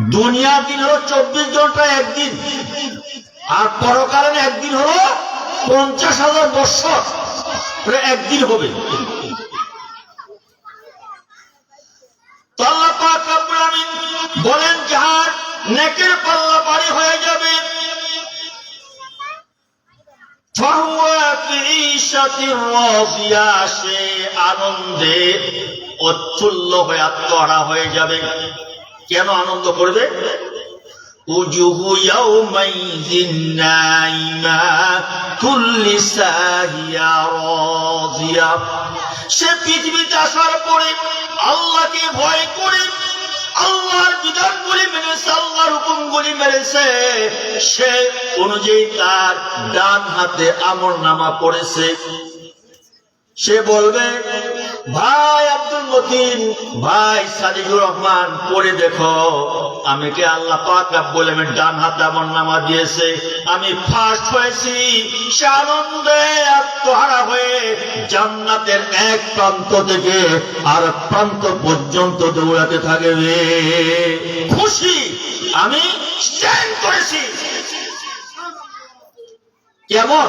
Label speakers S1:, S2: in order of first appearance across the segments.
S1: দুনিয়ার দিন হলো চব্বিশ ঘণ্টা একদিন। আর পরকালীন একদিন হলো পঞ্চাশ হাজার বছর একদিন হবে। বলেন যার নেকের পাল্লা বাড়ি হয়ে যাবে। আনন্দে অচ্ছুল্ল হয়ে আত্মহারা হয়ে যাবে। কেন আনন্দ করবে? সে পৃথিবীতে আসার পরে আল্লাহকে ভয় করে আল্লাহর বিধানগুলি মেনেছে আল্লাহর হুকুমগুলি মেনেছে সে অনুযায়ী তার ডান হাতে আমর নামা পড়েছে সে বলবে ভাই আব্দুল মতিন, ভাই সাদিকুর রহমান, পড়ে দেখো, আমি কে আল্লাহ পাক বলে আমি ডান হাতে আমার নামা দিয়েছে? আমি ফার্স্ট হয়েছি, সে আনন্দে আত্মহারা হয়ে জান্নাতের এক প্রান্ত থেকে আর প্রান্ত পর্যন্ত দৌড়াতে থাকবে খুশি, আমি স্ট্যান্ড করেছি। কেমন?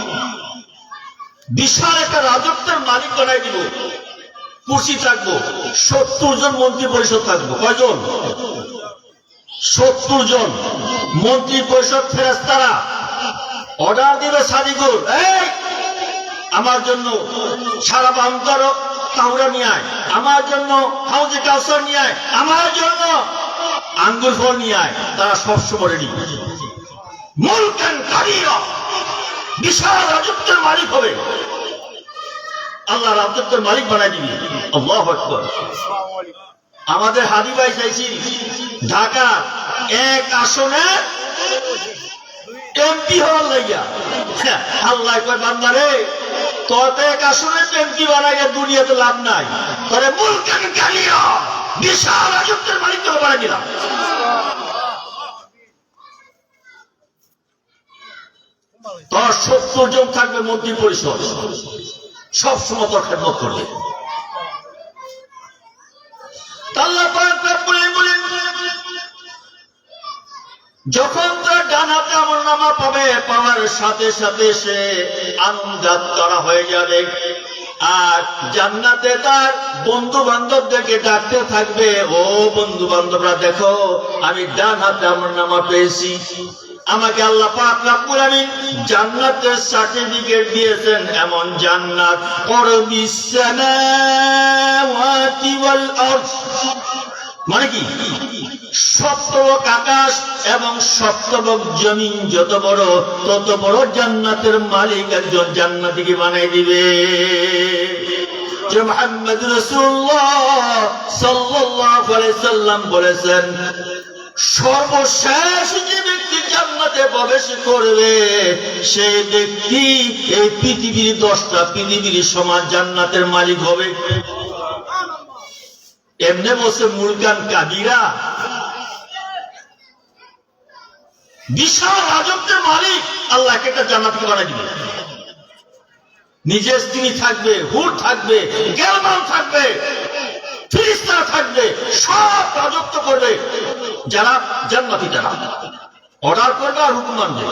S1: বিশাল একটা রাজত্বের মালিক বানাই দিব। কুর্সি থাকব, সত্তর জন মন্ত্রী পরিষদ থাকব। কয়জন? সত্তর জন। মন্ত্রী পরিষদ ফেরেস্তারা অর্ডার দিবে সাদিকুর এই, আমার জন্য সারা বামকার কাউরা নিয়ে আয়। আমার জন্য হাউজে কাউসার নিয়ে আয়। আমার জন্য আঙ্গুল ফল নিয়ে আয়। তারা সবসময় রেডি। মুলকান কাবিরা। বিশাল রাজত্বের মালিক হবে। আল্লাহ রাজত্বের মালিক বানাই দিবি। আল্লাহ আমাদের হাদি ভাই চাইছি, ঢাকা এক আসনে এমপি হওয়ার লাইয়া আল্লাহ কয় বান্দারে তোর এক আসনে এমপি বানাইয়া দুনিয়াতে লাভ নাই। তোরে মুলকান কালিয়া বিশাল রাজত্বের মালিক তোকে বানাই দিলাম। তোর সত্তর জন থাকবে মন্ত্রী পরিষদ। সব সময় তোর খেদমত করবে। যখন তোর ডান হাতে আমল নামা পাবে, পাওয়ার সাথে সাথে সে আনন্দাত্মরা হয়ে যাবে। আর জান্নাতে তার বন্ধু বান্ধবদেরকে ডাকতে থাকবে, ও বন্ধু বান্ধবরা দেখো, আমি ডান হাতে আমার নামা পেয়েছি। আমাকে আল্লাহ পাক রব্বুল আলামিন জান্নাতের সার্টিফিকেট দিয়েছেন এমন জান্নাত। করবিস সামাওয়াতি ওয়াল আরদ। মানে কি? সপ্তবক আকাশ এবং সপ্তবক জমিন। যত বড়, তত বড় জান্নাতের মালিক একজন জান্নাতিকে বানাই দিবে। যে মোহাম্মদ রসুল্লাহ সাল্লাম বলেছেন সর্বশেষ যে ব্যক্তি জান্নাতে প্রবেশ করবে সেই ব্যক্তি এই পৃথিবীর দশটা পৃথিবীর সমাজ জান্নাতের মালিক হবে। এমনি বসে মুলকান কাবিরা বিশাল রাজত্বের মালিক। আল্লাহ একটা জান্নাতকে বানাই দিবে। নিজের স্ত্রী থাকবে হুট থাকবে, গেলমান থাকবে। ফিরিস্তারা থাকবে সব রাজত্ব করবে যারা জান্নাতি তারা। অর্ডার করবে আর হুকুম মানবে।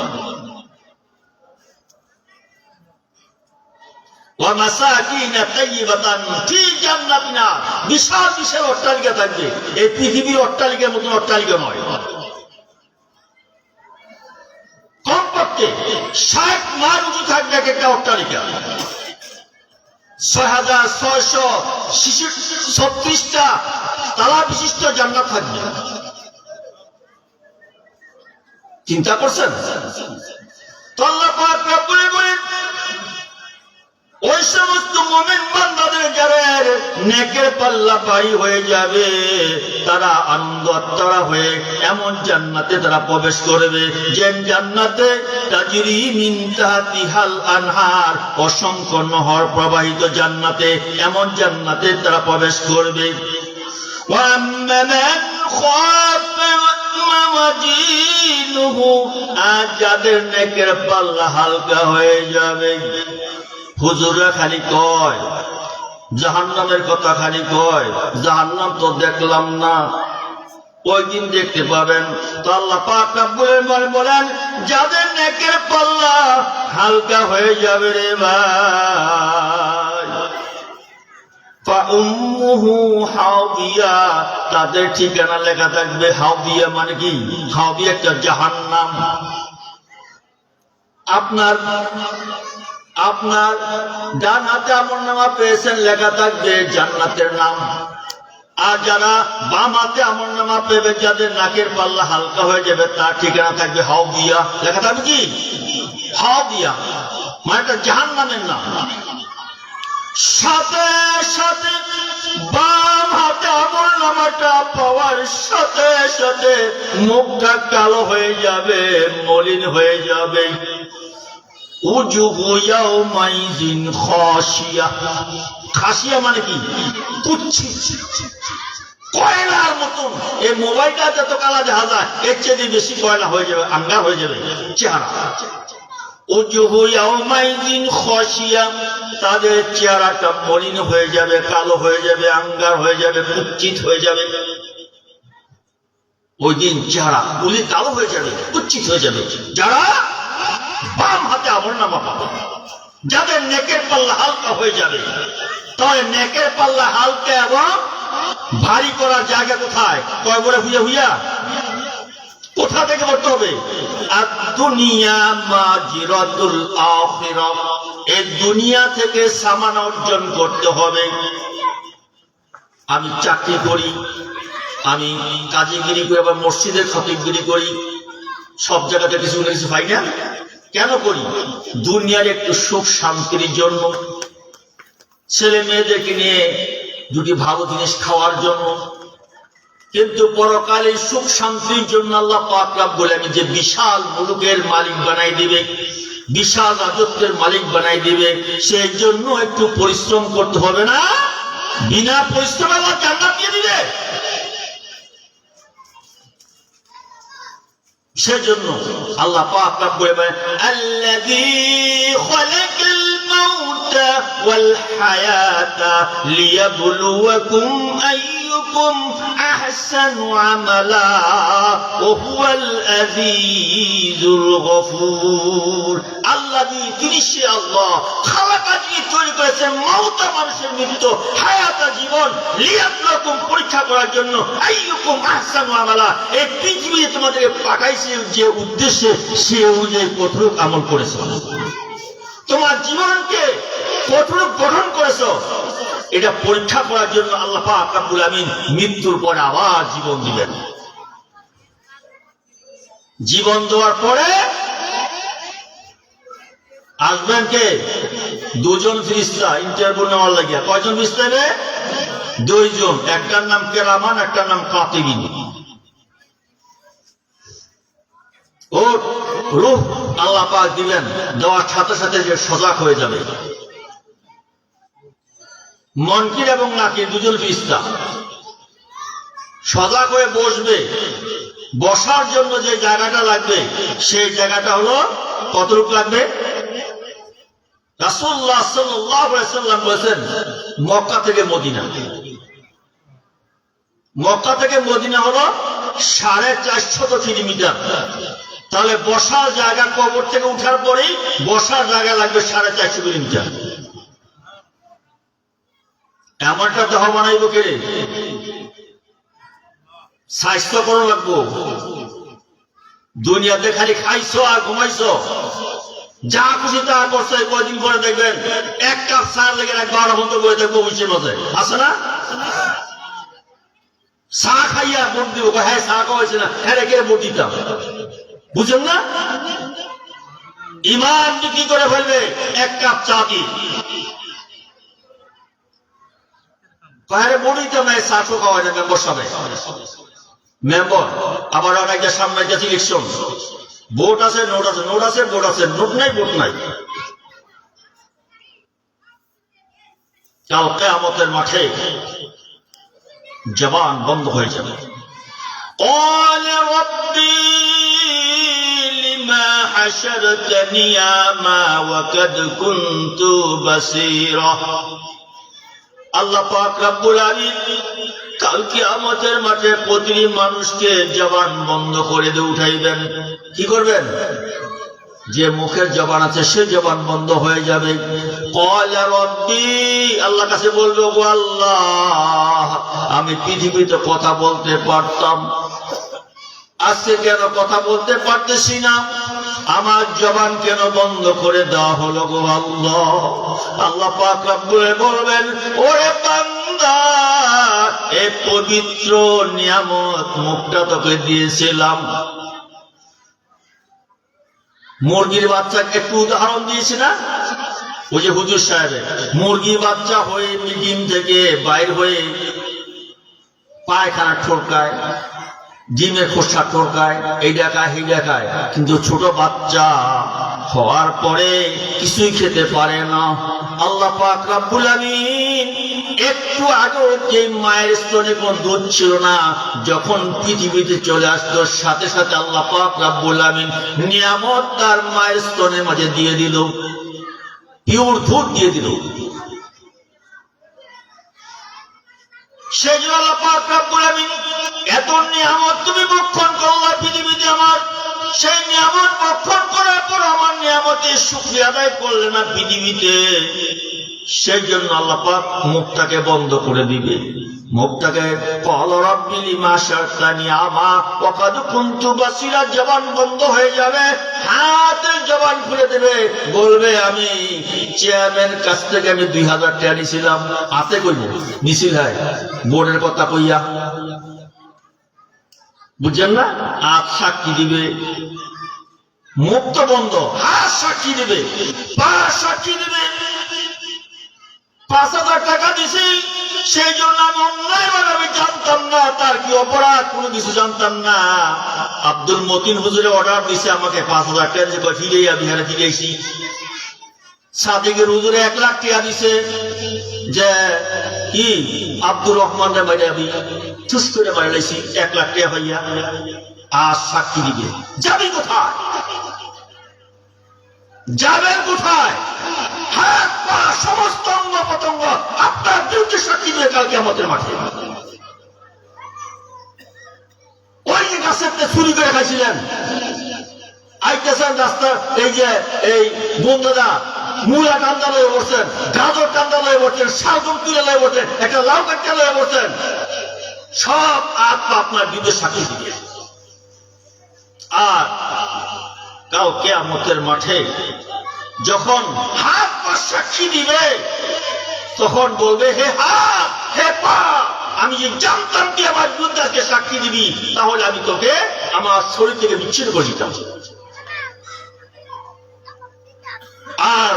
S1: বিশাল অট্টালিকা থাকবে। এই পৃথিবীর অট্টালিকার মতন অট্টালিকা নয়। কমপক্ষে ষাট মার উঁচু থাকবে এক একটা অট্টালিকা। ছয় হাজার ছয়শো ছত্রিশটা তালা বিশিষ্ট জান্নাত থাকবে। চিন্তা করছেন? তল্লা পাক বলেন ওই সমস্ত মমিন বান্ধবের যাদের নেকের পাল্লা পাই হয়ে যাবে। তারা আনন্দ হয়ে এমন জান্নাতে তারা প্রবেশ করবে। যে জান্নাতে তাজিরি তিহাল আনহার অসংখ্য নহর প্রবাহিত জান্নাতে এমন জান্নাতে তারা প্রবেশ করবে। আর যাদের নেকের পাল্লা হালকা হয়ে যাবে। হুজুররা খালি কয়, জাহান্নামের কথা খালি কয়, জাহান্নাম তো দেখলাম না। ওই দিন দেখতে পাবেন? তো আল্লাহ বলেন, যাদের নেকের পাল্লা হালকা হয়ে যাবে রে ভাই। তাদের ঠিকানা লেখা থাকবে হাওবিয়া মানে কি? হাওবিয়া একটা জাহান্নাম। আপনার আপনার ডান হাতে আমল নামা পেয়েছেন, লেখা থাকবে জান্নাতের নাম। আর যারা বাম হাতে আমল নামা পেবে, যাদের নাকের পাল্লা হালকা হয়ে যাবে, তার ঠিকানা থাকবে হাওবিয়া লেখা থাকবে কি? হাওবিয়া মানে এটা জাহান্নামের নাম। সাথে সাথে বাম হাতে আমল নামাটা পাওয়ার সাথে সাথে মুখটা কালো হয়ে যাবে, মলিন হয়ে যাবে। খাসিয়া মানে কি? কুচ্ছি কয়লার মতন এই মোবাইলটা যত কালা দেখা যায়, এর চেয়ে বেশি কয়লা হয়ে যাবে, আঙ্গার হয়ে যাবে, চেহারা। তাদের চেহারাটা মলিন হয়ে যাবে, কালো হয়ে যাবে, আঙ্গার হয়ে যাবে, কুচ্ছিত হয়ে যাবে। ওই দিন চেহারা গুলি কালো হয়ে যাবে, কুচ্ছিত হয়ে যাবে। যারা বাম হাতে আমল নামা পাবে যাদের নেকের পাল্লা হালকা হয়ে যাবে, তবে নেকের পাল্লা হালকা এবং ভারী করার জায়গা কোথায়? কয় বলে হুইয়া হুইয়া? কোথা থেকে পড়তে হবে? আর দুনিয়া মাজিরাতুল আখিরাহ এই দুনিয়া থেকে সামান অর্জন করতে হবে। আমি চাকরি করি, আমি কাজীগিরি করি, আবার মসজিদের খতিবগিরি করি। সব জায়গাতে কিছু না কিছু পাই না? কেন করি? দুনিয়ার একটু সুখ শান্তির জন্য। ছেলে মেয়েদেরকে নিয়ে দুটি ভালো জিনিস খাওয়ার জন্য। কিন্তু পরকালে সুখ শান্তির জন্য আল্লাহ পাক রব্বুল আলামিন যে বিশাল মুলুকের মালিক বানাই দিবে, বিশাল রাজত্বের মালিক বানাই দিবে, সেই জন্য একটু পরিশ্রম করতে হবে না? বিনা পরিশ্রমে আল্লাহ জান্নাত দিয়ে দিবে। সেজন্য আল্লাহ পাক রব্বুল আলামিন আল্লাযী খালাকাল হুয়াল আজিজুল গফুর আল্লাযী তিনি সে আল্লাহ খালাকা যিনি তৈরি করেছেন মাউতা মানুষের মৃত্যু, হায়াতা জীবন লিয়াবলুয়াকুম পরীক্ষা করার জন্য আইয়ুকুম আহসানু আমালা। এই পৃথিবীতে তোমাদেরকে পাঠাইছে যে উদ্দেশ্যে সে অনুযায়ী কঠোর আমল করেছ। তোমার জীবনকে কঠোর গঠন করেছ। এটা পরীক্ষা করার জন্য আল্লাহ পাক রব্বুল আমিন মৃত্যুর পরে আবার জীবন দিবেন। জীবন দেওয়ার পরে আসবেন কে? দুজন ফিরিস্তা, ইন্টারভিউ নেওয়ার লাগিয়া। কয়জন ফিরিস্তা রে দুইজন। একটার নাম কেরামান, একটার নাম কাতিবিন। ও রূপ আল্লাহ পাক দিবেন। দেওয়ার সাথে সাথে যে সজাগ হয়ে যাবে। মনকির এবং নাকির দুজন ফিস্তা সজাগ হয়ে বসবে। বসার জন্য যে জায়গাটা লাগবে, সেই জায়গাটা হলো কতটুকু লাগবে? বলেছেন, মক্কা থেকে মদিনা। মক্কা থেকে মদিনা হলো সাড়ে চারশত কিলোমিটার। তাহলে বসার জায়গা কবর থেকে উঠার পরেই বসার জায়গা লাগবে সাড়ে চারশো কিলোমিটার। এমনটা দেহ বানাইব কে স্বাস্থ্য করো লাগবো। দুনিয়াতে খালি খাইছো আর ঘুমাইছো। যা খুশি তা করছ কয়দিন পরে দেখবেন এক কাপ চার লেগে এক বারো বন্ধ করে দেখব অফিসের মধ্যে আছে না? চা খাইয়া ভোট দিব হ্যাঁ চা খাওয়াইছে না। হ্যাঁ রেখে ভোট দিতাম? বুঝেন না? ইমান কি করে ফেলবে? এক কাপ চা দিয়ে বাইরে বড়ি তো নাই চাটু খাওয়া যায় মেম্বর সবে মেম্বর আবার অনেকটা সামনে গেছে ইলেকশন ভোট আছে নোট আছে নোট আছে ভোট আছে নোট নাই ভোট নাই কাল কেয়ামতের মাঠে জবান বন্ধ হয়ে যাবে قال ربي لما حشرتني أعمى وقد كنت بصيرا আল্লাহ পাক রব্বুল আলামিন কালকে আমাদের মাঠে প্রতিটি মানুষকে জবান বন্ধ করে দিয়ে উঠাইবেন। কি করবেন? যে মুখের জবান আছে, সে জবান বন্ধ হয়ে যাবে। আল্লাহ কাছে বলবে গো আল্লাহ, আমি পৃথিবীতে কথা বলতে পারতাম। আজকে কেন কথা বলতে পারতেছি না? আমার জবান কেন বন্ধ করে দেওয়া হলো গো আল্লাহ? আল্লাহ পাক বলবেন, ওরে বান্দা, এ পবিত্র নিয়ামত মুখটা তোকে দিয়েছিলাম। মুরগির বাচ্চাকে একটু উদাহরণ দিয়েছি না? ওই যে হুজুর সাহেবের মুরগি বাচ্চা হয়ে ডিম থেকে বাইর হয়ে পায়খানা ঠোরকায়। ডিমের খোসা ঠোরকায় এই দেখায় এই দেখায় কিন্তু ছোট বাচ্চা হওয়ার পরে কিছুই খেতে পারে না। আল্লাহ পাক রাব্বুল আমিন একটু আগে যে মায়ের স্তনে কোন দুধ ছিল না, যখন পৃথিবীতে চলে আসতো সাথে সাথে আল্লাহ পাক রাব্বুল আমিন নিয়ামত তার মায়ের স্তনের মাঝে দিয়ে দিল। পিওর দুধ দিয়ে দিল। সেই জন্য আল্লাহ পাক রাব্বুল আমিন এত নিয়ামত তুমি বক্ষণ করলা পৃথিবীতে আমার। সেই নিয়ামত বক্ষণ করার পর আমার নিয়ামতের শুক্রিয়া আদায় করলে না পৃথিবীতে। সেই জন্য আল্লাহ পাক মুখটাকে বন্ধ করে দিবে। মুখটাকে কল রব্বিলি মাশাতানি আমা ওয়াকাদ কুনতু বাসিরা জবান বন্ধ হয়ে যাবে হাতের জবান খুলে দেবে। বলবে আমি চেয়ারম্যান কাছ থেকে আমি দুই হাজার টাকা নিছিলাম হাতে কইব নিছিল হয়। বোর্ডের কথা কইয়া। বুঝছেন না? আজ সাক্ষী দিবে। মুখ তো বন্ধ। হাত সাক্ষী দিবে। পা সাক্ষী দিবে। পাঁচ হাজার টাকা দিছি। সেই জন্য আমি অন্যায় মানে আমি জানতাম না, তার কি অপরাধ কোনো কিছু জানতাম না। আব্দুল মতিন হুজুরে অর্ডার দিছে আমাকে পাঁচ হাজার টাকা দিছে, কয়, ফিরে আমি ফিরে সাদিকের হুজুরে এক লাখ টাকা দিছে যে, কি, আব্দুর রহমান রে বাইরে আমি চুস করে এক লাখ টাকা আর সাক্ষী দিবে। যাবি কোথায়? যাবেন কোথায়? সমস্ত অঙ্গ পতঙ্গ আপনার বিরুদ্ধে সাক্ষী দিয়ে কালকে আমাদের মাঠে। ওই যে গাছের চুরি করে খাইছিলেন। আইতেছেন রাস্তা এই যে এই বন্ধুরা মূলা কান্দা লয়ে বসছেন গাজর কান্দা লয়ে বসছেন শালগম তুলে লয়ে বসছেন একটা লাউ কাটটা লয়ে বসছেন সব আত্মা আপনার বিরুদ্ধে সাক্ষী দিবে আর কাল কেয়ামতের মাঠে যখন হাত পা সাক্ষী দিবে তখন বলবে, হে হা হে পা আমি যে জানতাম কি আমার বিরুদ্ধে সাক্ষী দিবি, তাহলে আমি তোকে আমার শরীর থেকে বিচ্ছিন্ন করে দিতাম। আর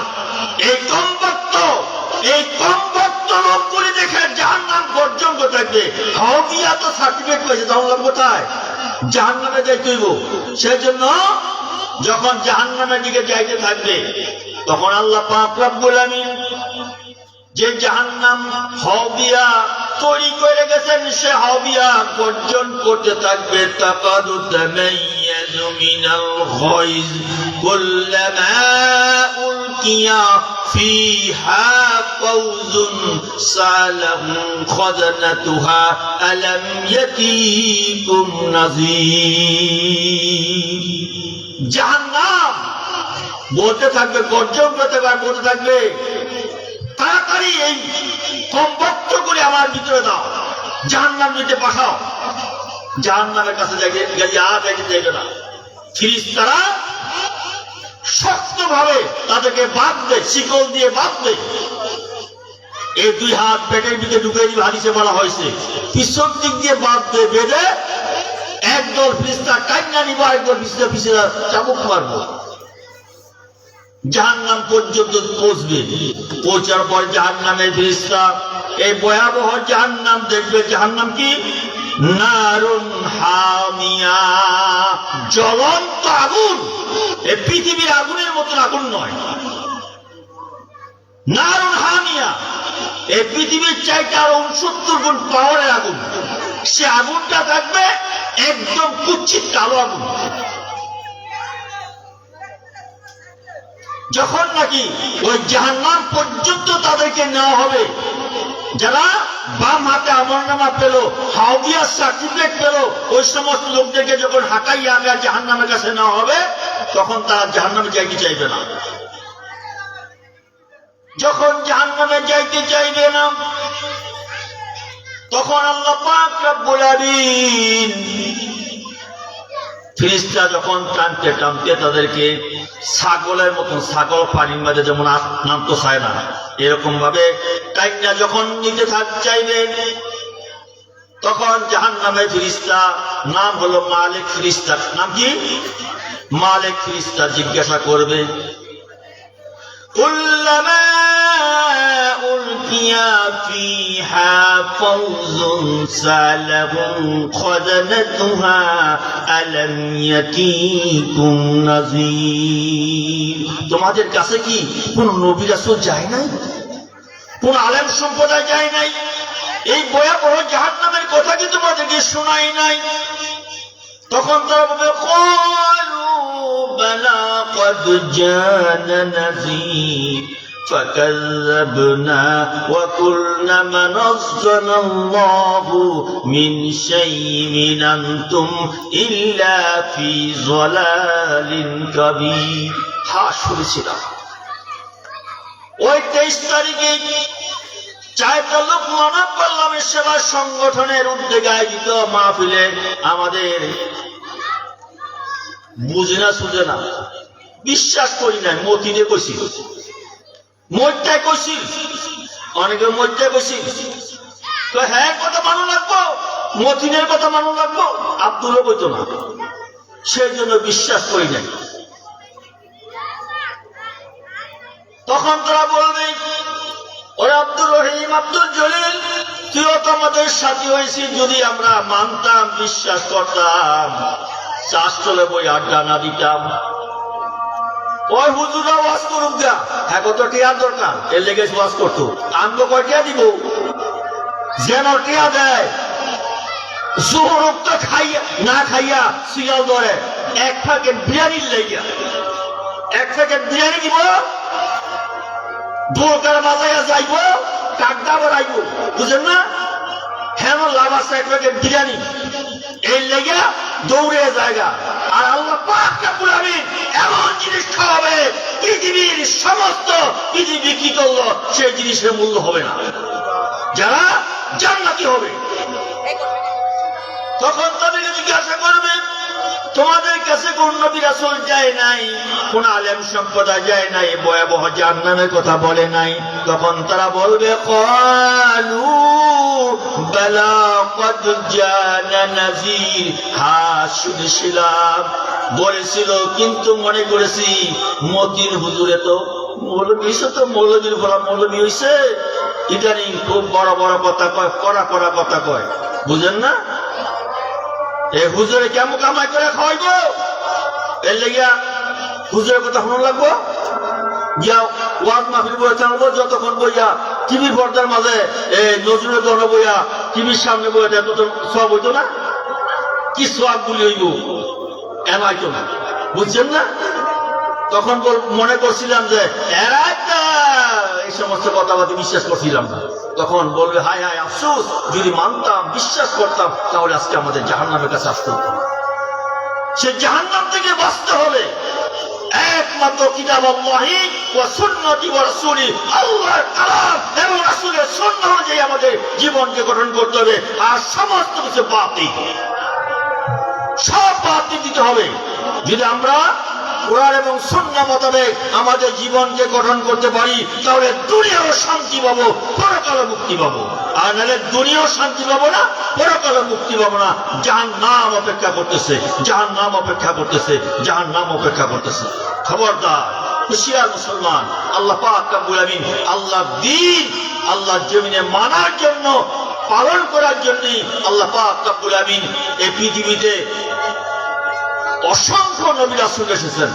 S1: এই কমপত্ত এই কমপত্ত লোক করে দেখে যার নাম পর্যন্ত থাকবে। হবিয়া তো সার্টিফিকেট পেয়েছে তখন লাভ কোথায়? জাহান নামে যাইতে হইব। সেই জন্য যখন জাহান নামের দিকে যাইতে থাকবে, তখন আল্লাহ পাক রব্বুল আমিন যে জাহান্নাম হবিয়া তৈরি করে গেছেন, সে হবিয়া গর্জন করতে থাকবে। তাকাদু তামাইয়াজু মিনাল গায়জ কুল্লামা উলকিয়া ফিহা ফাওজুন সালাহুম খাজানাতুহা আলাম ইয়াতিকুম নাযীর। জাহান্নাম বলতে থাকবে গর্জন করতে পারে বলতে থাকবে। তাড়াতাড়ি এই কম্পক্ত করে আমার ভিতরে দাও। জাহান নাম নিতে পাঠাও। জাহান নামের কাছে গেলে আর যাইতে চাইবে না। ফিরিস তারা শক্ত ভাবে তাদেরকে বাঁধবে শিকল দিয়ে বাঁধবে এই দুই হাত পেটের দিকে ঢুকে দিবে, হাদিসে বলা হয়েছে। পিছন দিক দিয়ে বাঁধবে বেঁধে একদল ফিরিস্তা কান্না নিব একদল ফিরিস্তা ফিরিস্তা চাবুক মারবো। পর্যন্ত পৌঁছবে। পৌঁছার পর ফিরিস্তা এই ভয়াবহ দেখবে। কি? জ্বলন্ত আগুন। এই পৃথিবীর আগুনের মতন আগুন নয়। নারুন হামিয়া। এই পৃথিবীর চাইতে আরও উনসত্তর গুণ পাওয়ারের আগুন। সে আগুনটা থাকবে একদম কুচ্ছিত কালো আগুন। যখন নাকি ওই জাহান্নাম পর্যন্ত তাদেরকে নেওয়া হবে, যারা বাম হাতে আমল নামা পেল হাউদিয়ার সার্টিফিকেট পেল, ওই সমস্ত লোকদেরকে যখন হাঁটাই আগে জাহান্নামের কাছে নেওয়া হবে, তখন তারা জাহান্নামে যাইতে চাইবে না। যখন জাহান্নামে যাইতে চাইবে না, তখন আল্লাহ পাক আলামিন ফিরিস্তা যখন টানতে টানতে তাদেরকে ছাগলের মতন ছাগল পানির মাঝে যেমন নামতে চায় না এরকম ভাবে টাইটা যখন নিতে থাক চাইবে, তখন জাহান নামে ফিরিস্তা, নাম হলো মালিক ফিরিস্তা। নাম কি? মালিক ফিরিস্তা জিজ্ঞাসা করবে উল্লামে فيها فوز سالهم خزنتها ألم يتيكم نذير তোমাদের কাছে কি কোন নবী রাসূল যায় নাই কোন আলেম সম্প্রদায় যায় নাই এই ভয়াবহ জাহান্নামের কথা কি তোমাদেরকে শোনাই নাই তখন তারা বলবে কলু বলা قد جاءنا نذير فكذبنا وقلنا ما نزل الله من شيء إن أنتم إلا في ضلال كبير হা শুনেছিলাম ওই তেইশ তারিখে চারটা লোক মানব কল্যাণের সেবা সংগঠনের উদ্যোগে আয়োজিত মাহফিলে আমাদের বুঝে না সুঝে না বিশ্বাস করি নাই মতিনে কইছি মজ্জায় কইছি অনেকে মজ্জায় কইছি তো হ্যাঁ কথা মানু লাগবো। মতিনের কথা মানু লাগবো। আব্দুলও কইতো না। সেই জন্য বিশ্বাস করি নাই তখন তারা বলবে, ওরা আব্দুর রহিম, আব্দুল জলিল, তুইও তো আমাদের সাথী হয়েছিস যদি আমরা মানতাম, বিশ্বাস করতাম। চাষ চলে বই আড্ডা না দিতাম। ওই হুজুরা ওয়াজ করুক গা হ্যাঁ কত টিয়ার দরকার? এর লেগে ওয়াজ করতো। তো কয় দিব? যেন টিয়া দেয়। জোহর তো খাইয়া, না খাইয়া সিয়াল ধরে। এক প্যাকেট বিরিয়ানির লেগিয়া। এক প্যাকেট বিরিয়ানি দিব? দোকার বাজাইয়া যাইব? কাকদা বাড়াইব? বুঝেন না? হেন লাভ আছে এক প্যাকেট বিরিয়ানি। এই লেগে দৌড়ে জায়গা। আর আল্লাহ পাক রাব্বুল আমিন পৃথিবীর সমস্ত পৃথিবী কি করল? সে জিনিসের মূল্য হবে না। যারা জান্নাতি হবে। তখন তাদেরকে জিজ্ঞাসা করবে, তোমাদের কাছে কোন নবী রাসূল যায় নাই? কোন আলেম সম্প্রদায় যায় নাই? ভয়াবহ জাহান্নামের কথা বলে নাই। তখন তারা বলবে, কালু বালা শুনেছিলাম বলেছিল, কিন্তু মনে করেছি, মতিন হুজুরে তো মৌলবী তো, মৌলবীর বলা মৌলবী হইছে। ইদানিং খুব বড় বড় কথা কয়, কড়া কড়া কথা কয়। বুঝেন না? এ হুজুরে কেমন কামাই করে খাওয়াইব এর লেগিয়া হুজুরের কথা শুনুন লাগবো? গিয়া ওয়াজ মাহফিল বইয়া চালাবো যতক্ষণ বইয়া টিভির পর্দার মাঝে, এ নজরুলের দল বইয়া টিভির সামনে বইয়া এত তো সব হইতো না? কি সব গুলি হইব? এম আইতো না? বুঝছেন না? তখন মনে করছিলাম যে এরা সমস্ত কথাবার্তা বিশ্বাস করছিলাম না। তখন বলবে হাই হাই আফসোস। যদি মানতাম, বিশ্বাস করতাম, তাহলে আজকে আমাদের জাহান্নামের কাছে আসতে হতো। সে জাহান্নাম থেকে বাঁচতে একমাত্র কিতাব আল্লাহি ওয়া সুন্নতি ওয়া রাসূলি আল্লাহর কালাম এবং অনুযায়ী আমাদের জীবনকে গঠন করতে হবে। আর সমস্ত কিছু বাতিল। সব বাতিল দিতে হবে। যদি আমরা কোরআন এবং সন্না মোতাবেক আমাদের জীবনকে গঠন করতে পারি, তাহলে দুনিয়াও শান্তি পাবো পরকালে মুক্তি পাবো। আর নাহলে দুনিয়াও শান্তি পাবো না পরকালে মুক্তি পাবো না। যার নাম অপেক্ষা করতেছে যার নাম অপেক্ষা করতেছে যার নাম অপেক্ষা করতেছে। খবরদার, হুশিয়ার মুসলমান, আল্লাহ পাক রব্বুল আমিন আল্লাহ দিন আল্লাহ জমিনে মানার জন্য, পালন করার জন্য আল্লাহ পাক রব্বুল আমিন এই পৃথিবীতে অসংখ্য নবী রাসূল এসেছেন,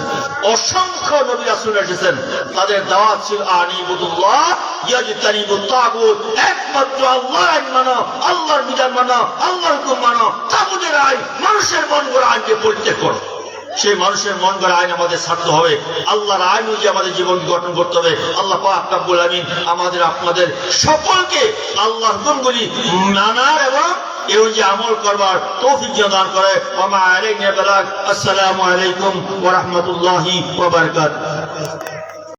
S1: অসংখ্য নবী রাসূল এসেছেন। তাদের দাওয়াত ছিল, আনিবুদুল্লাহ ইয়াজতানিবুত তাগুত। একমাত্র আল্লাহ আইন মানো, আল্লাহর বিধান মানো, আল্লাহর হুকুম মানো। তাগুতের আইন, মানুষের মন গড়া আইনকে পরিত্যাগ করো। সেই মানুষের মন গড়া আইন আমাদের ছাড়তে হবে। আল্লাহর আইন অনুযায়ী আমাদের জীবন গঠন করতে হবে। আল্লাহ পাক রব্বুল আমিন আমাদের, আপনাদের সকলকে আল্লাহর হুকুমগুলি মানার এবং এ অনুযায়ী আমল করবার তৌফিক যেন দান করে ওমা আলাইনা বালাগ আসসালামু আলাইকুম